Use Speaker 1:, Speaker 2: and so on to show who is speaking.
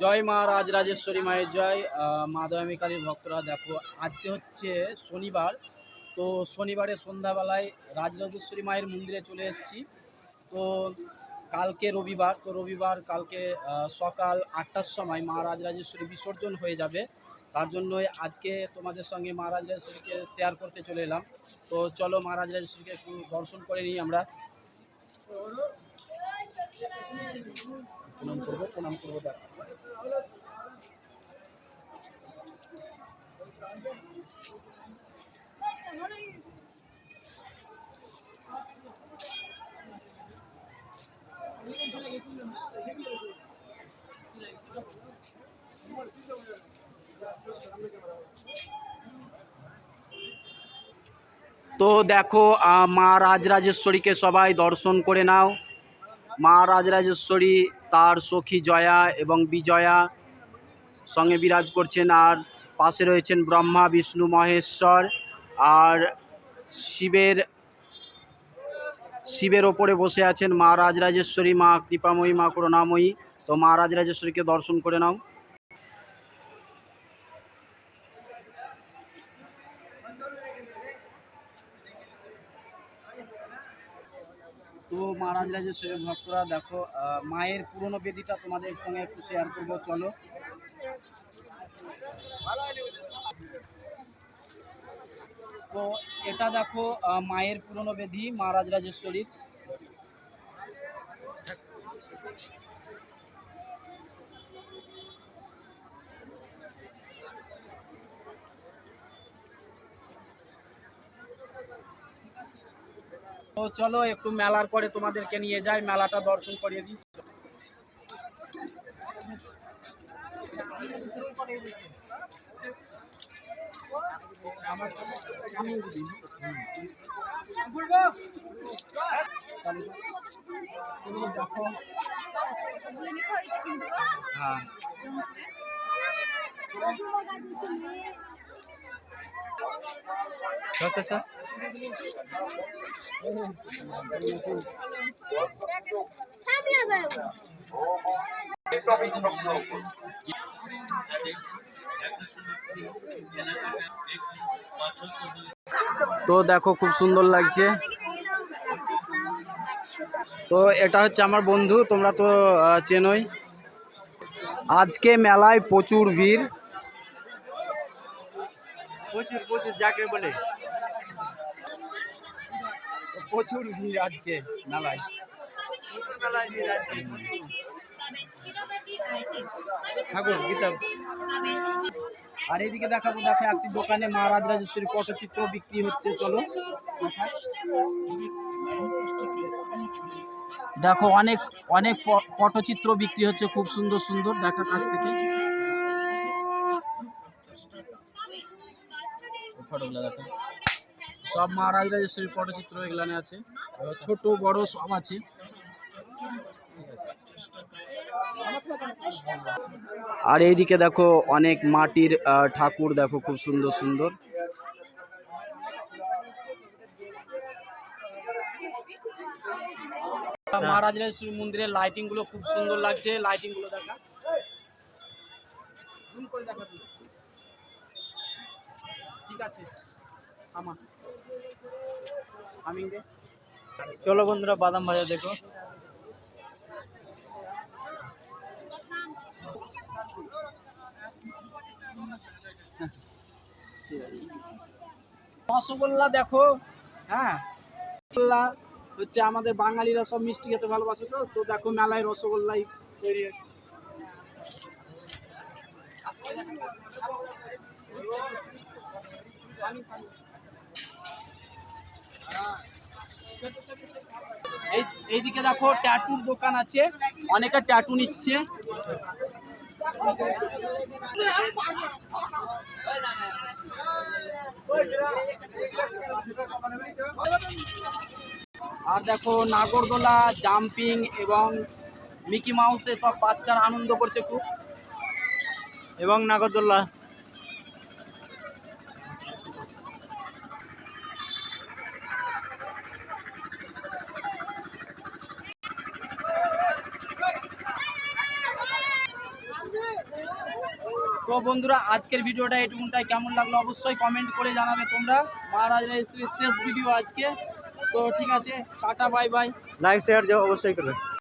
Speaker 1: জয় মা রাজ রাজেশ্বরী মায়ের জয়। মা দয়ামী কালীর ভক্তরা, দেখো, আজকে হচ্ছে শনিবার। তো শনিবারে সন্ধ্যাবেলায় রাজরাজেশ্বরী মায়ের মন্দিরে চলে এসেছি। তো কালকে রবিবার, তো রবিবার কালকে সকাল আটটার সময় মা রাজরাজেশ্বরী বিসর্জন হয়ে যাবে। তার জন্যই আজকে তোমাদের সঙ্গে মা রাজরাজেশ্বরীকে শেয়ার করতে চলে এলাম। তো চলো মা রাজরাজেশ্বরীকে একটু দর্শন করে নিই আমরা। প্রণাম করব প্রণাম করব তো দেখো মা রাজরাজেশ্বরীকে সবাই দর্শন করে নাও। মা রাজরাজেশ্বরী তার সখী জয়া এবং বিজয়া সঙ্গে বিরাজ করছেন আর পাশে রয়েছেন ব্রহ্মা, বিষ্ণু, মহেশ্বর আর শিবের শিবের ওপরে বসে আছেন মা রাজরাজেশ্বরী। মা কৃপাময়ী, মা করুণাময়ী। তো মা রাজরাজেশ্বরীকে দর্শন করে নাও। তো মহারাজ রাজেশ্বরী ভক্তরা, দেখো মায়ের পুরনো বেদিটা তোমাদের সঙ্গে একটু শেয়ার করব, চলো। তো এটা দেখো মায়ের পুরনো বেদি মহারাজ রাজেশ্বরীর তো চলো একটু মেলার পরে তোমাদেরকে নিয়ে যাই মেলাটা দর্শন করিয়ে দিই। হ্যাঁ। তো দেখো, খুব সুন্দর লাগছে। তো এটা হচ্ছে আমার বন্ধু, তোমরা তো চেনোই। আজকে মেলায় প্রচুর ভিড়।
Speaker 2: প্রচুর প্রচুর যাকে বলে।
Speaker 1: প্রচুর ভিড় আজকে মেলায়।
Speaker 2: প্রচুর মেলায় ভিড় আজকে
Speaker 1: ঠাকুর গীতা। আর এইদিকে দেখাবো দেখো একটি দোকানে মহারাজ রাজেশ্বরী পটচিত্র বিক্রি হচ্ছে চলো। দেখো অনেক অনেক পটচিত্র বিক্রি হচ্ছে খুব সুন্দর সুন্দর। দেখা কাছ থেকে। ফটোগুলো দেখো সব মহারাজ রাজেশ্বরী পটচিত্র এগুলানে আছে। ছোট বড় সব আছে। আর এইদিকে দেখো অনেক মাটির ঠাকুর দেখো খুব সুন্দর সুন্দর। মহারাজ রাজেশ্বরী মন্দিরের লাইটিংগুলো খুব সুন্দর লাগছে। লাইটিংগুলো দেখা জুম করে দেখা। ঠিক আছে। আমার আমি
Speaker 2: চলো বন্ধুরা, বাদাম ভাজা দেখো।
Speaker 1: রসগোল্লা দেখো হ্যাঁ? রসগোল্লা হচ্ছে আমাদের বাঙালিরা সব মিষ্টি খেতে ভালোবাসে তো তো দেখো মেলায় রসগোল্লাই তৈরি এইদিকে দেখো ট্যাটুর দোকান আছে। অনেকে ট্যাটু নিচ্ছে। আর দেখো নাগরদোলা, জাম্পিং এবং মিকি মাউসে সব বাচ্চারা আনন্দ করছে খুব।
Speaker 2: এবং নাগরদোল্লা
Speaker 1: তো বন্ধুরা, আজকের ভিডিওটা এটুকুনটাই। কেমন লাগল অবশ্যই কমেন্ট করে জানাবে তোমরা। মহারাজ শেষ ভিডিও আজকে। তো ঠিক আছে, tata bye bye
Speaker 2: like share যাও অবশ্যই করবে।